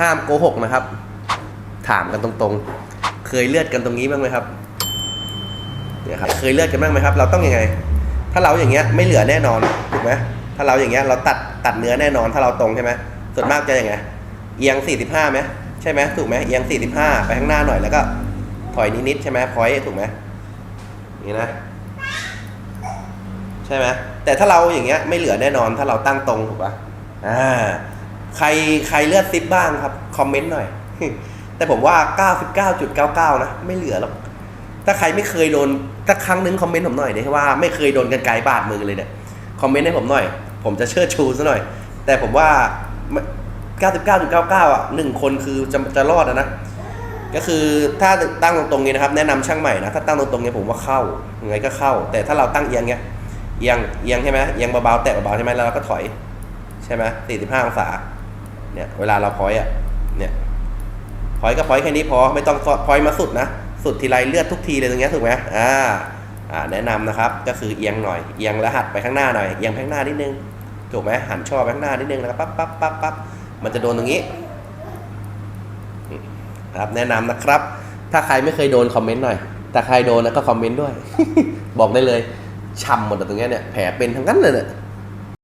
ห้ามโกหกนะครับ ถามกันตรงๆ เคยเลือดกันตรงนี้บ้างไหมครับเนี่ยครับเคยเลือดกันบ้างไหมครับ เราต้องยังไง ถ้าเราอย่างเงี้ยไม่เหลือแน่นอนถูกไหมถ้าเราอย่างเงี้ยเราตัดตัดเนื้อแน่นอนถ้าเราตรงใช่ไหมส่วนมากจะยังไงเอียง 45ไหมใช่ไหมถูกไหมเอียง 45 ไปข้างหน้าหน่อยแล้วก็ถอยนิดๆใช่ไหมพอยถูกไหมนี่นะใช่ไหมแต่ถ้าเราอย่างเงี้ยไม่เหลือแน่นอนถ้าเราตั้งตรงถูกปะอ่า ใครใครเลือดซิปบ้างครับ คอมเมนต์หน่อย แต่ผมว่า 99.99 นะ ไม่เหลือหรอก ถ้าใครไม่เคยโดนสักครั้งนึงคอมเมนต์ผมหน่อยดิว่าไม่เคยโดนกันไกลบาดมือเลยเนี่ย คอมเมนต์ให้ผมหน่อย ผมจะเชิดชูซะหน่อย แต่ผมว่า 99.99 อะหนึ่งคนคือจะจะรอดนะ ก็คือถ้าตั้งตรงๆนี้นะครับ แนะนำช่างใหม่นะ ถ้าตั้งตรงๆนี้ผมว่าเข้า ยังไงก็เข้า แต่ถ้าเราตั้งเอียงเงี้ย เอียง เอียงใช่ไหมเอียงเบาๆ แตะเบาๆใช่ไหมแล้วเราก็ถอย ใช่ไหม45องศา เนี่ยเวลาเราพอยอะเนี่ยพอยก็พอยแค่นี้พอไม่ต้องพอยมาสุดนะสุดทีไรเลือดทุกทีเลยตรงเนี้ยถูกไหมอ่าอ่าแนะนำนะครับก็คือเอียงหน่อยเอียงแล้วหัดไปข้างหน้าหน่อยเอียงข้างหน้านิดนึงถูกไหมหันช่อไปข้างหน้านิดนึงแล้วปั๊บปั๊บปั๊บปั๊บมันจะโดนตรงนี้ครับแนะนำนะครับ ถ้าใครไม่เคยโดนคอมเมนต์หน่อยแต่ใครโดนนะก็คอมเมนต์ด้วย บอกได้เลยช้ำหมดอตรงเนี้ยเนี่ยแผลเป็นทั้งนั้นเลยเนี่ย